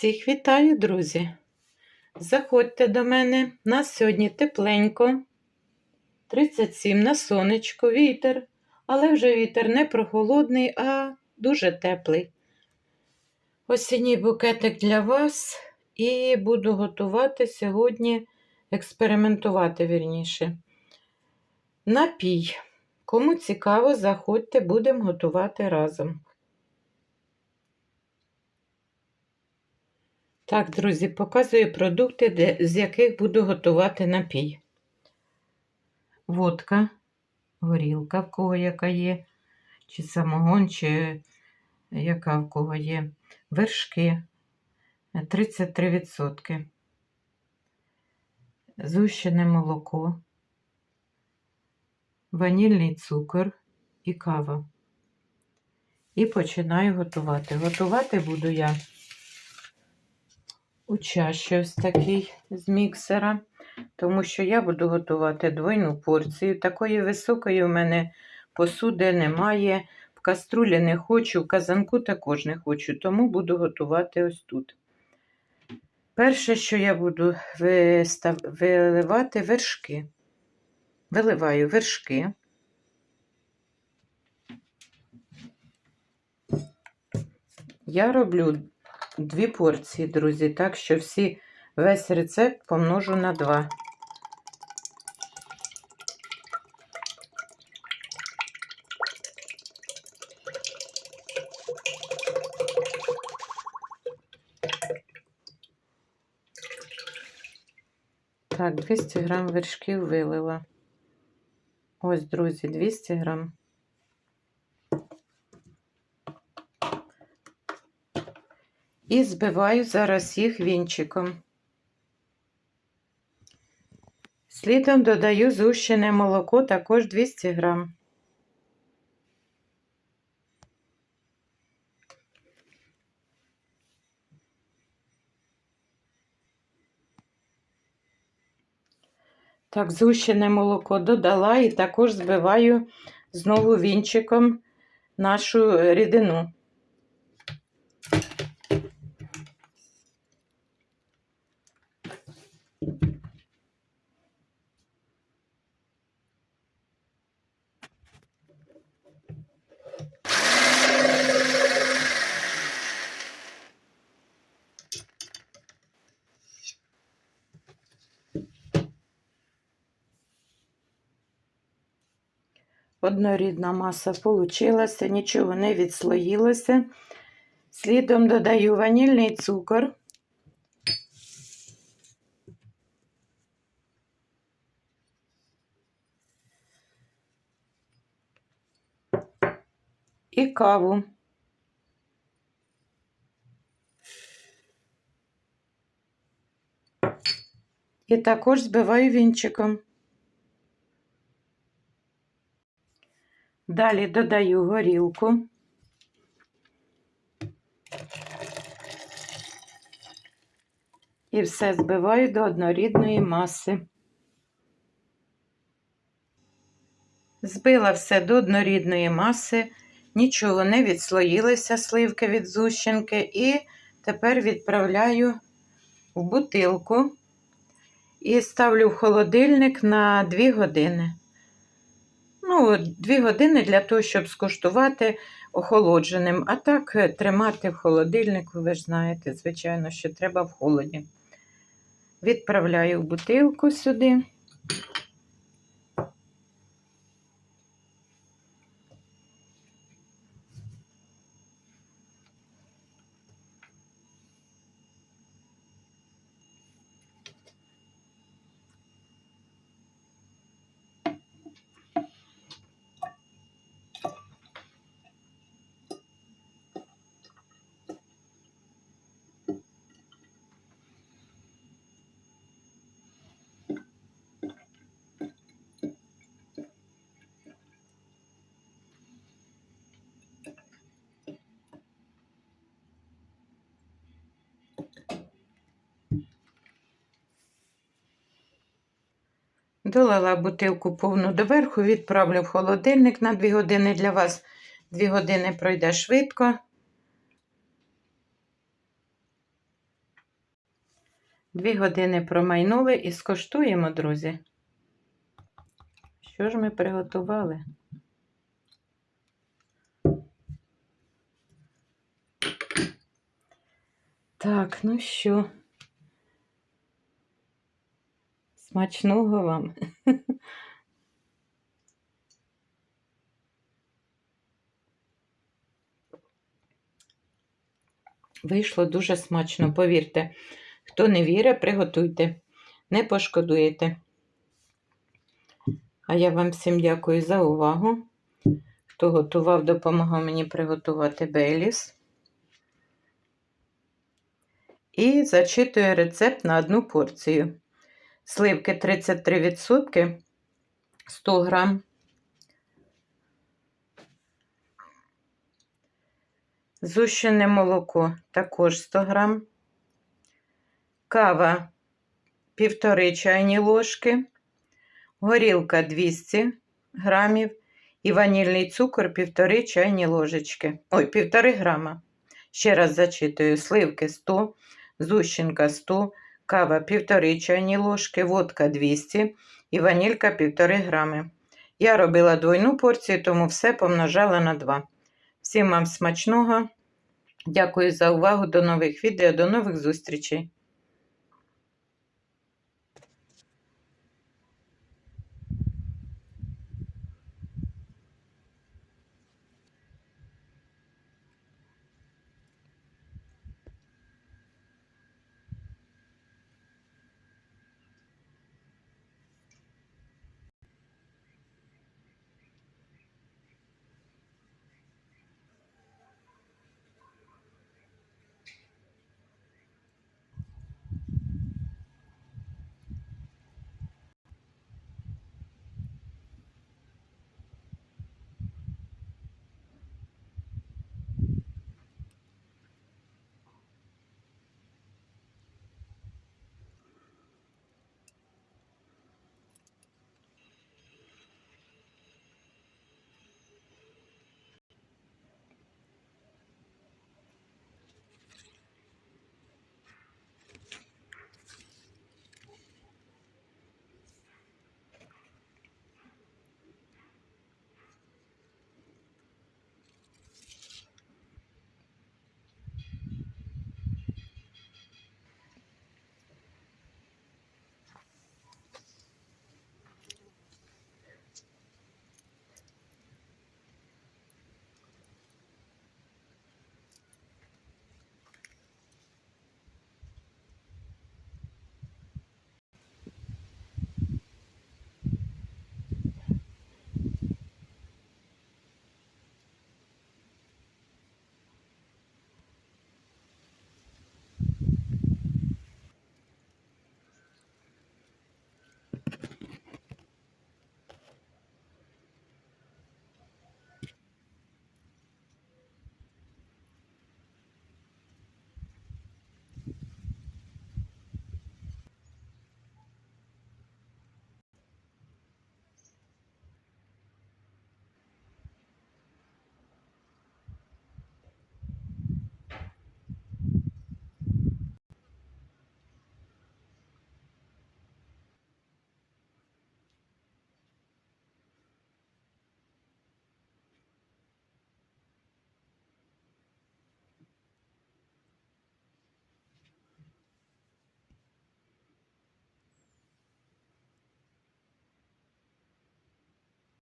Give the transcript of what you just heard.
Всіх вітаю, друзі! Заходьте до мене. Нас сьогодні тепленько, 37 на сонечко, вітер, але вже вітер не прохолодний, а дуже теплий. Осінній букетик для вас і буду готувати сьогодні, експериментувати вірніше. Напій. Кому цікаво, заходьте, будемо готувати разом. Так, друзі, показую продукти, де, з яких буду готувати напій. Водка, горілка, в кого яка є, чи самогон, чи яка в кого є. Вершки 33%. Зущене молоко, ванільний цукор і кава. І починаю готувати. Готувати буду я у чаші ось такий з міксера, тому що я буду готувати двойну порцію. Такої високої у мене посуди немає. В каструлі не хочу, в казанку також не хочу, тому буду готувати ось тут. Перше, що я буду вистав... виливати вершки. Виливаю вершки. Я роблю дві порції, друзі, так що всі весь рецепт помножу на 2. Так, 200 грам вершків вилила. Ось, друзі, 200 грам. І збиваю зараз їх вінчиком. Слідом додаю зущене молоко також 200 грам. Так, зущене молоко додала і також збиваю знову вінчиком нашу рідину. Однорідна маса получилася, нічого не відслоїлося. Слідом додаю ванільний цукор. І каву. І також збиваю вінчиком. Далі додаю горілку. І все збиваю до однорідної маси. Збила все до однорідної маси, нічого не відслоїлося сливки від зущенки, і тепер відправляю в бутилку і ставлю в холодильник на 2 години. Ну, 2 години для того, щоб скуштувати охолодженим. А так е, тримати в холодильнику, ви ж знаєте, звичайно, що треба в холоді. Відправляю в бутилку сюди. Долила бутилку повну доверху, відправлю в холодильник на 2 години для вас. 2 години пройде швидко. Дві години промайнули і скоштуємо, друзі. Що ж ми приготували? Так, ну що? Смачного вам. Вийшло дуже смачно, повірте. Хто не вірить, приготуйте, не пошкодуєте. А я вам всім дякую за увагу. Хто готував, допомагав мені приготувати Бейліс. І зачитую рецепт на одну порцію. Сливки 33%, 100 грам. Зущене молоко також 100 грам. Кава 1,5 чайні ложки, горілка 200 грамів і ванільний цукор 1,5 чайні ложечки. Ой, 1,5 грама. Ще раз зачитую: сливки 100, зущенка 100, кава 1,5 чайні ложки, водка 200 і ванілька 1,5 грами. Я робила двойну порцію, тому все помножала на 2. Всім вам смачного. Дякую за увагу. До нових відео, до нових зустрічей.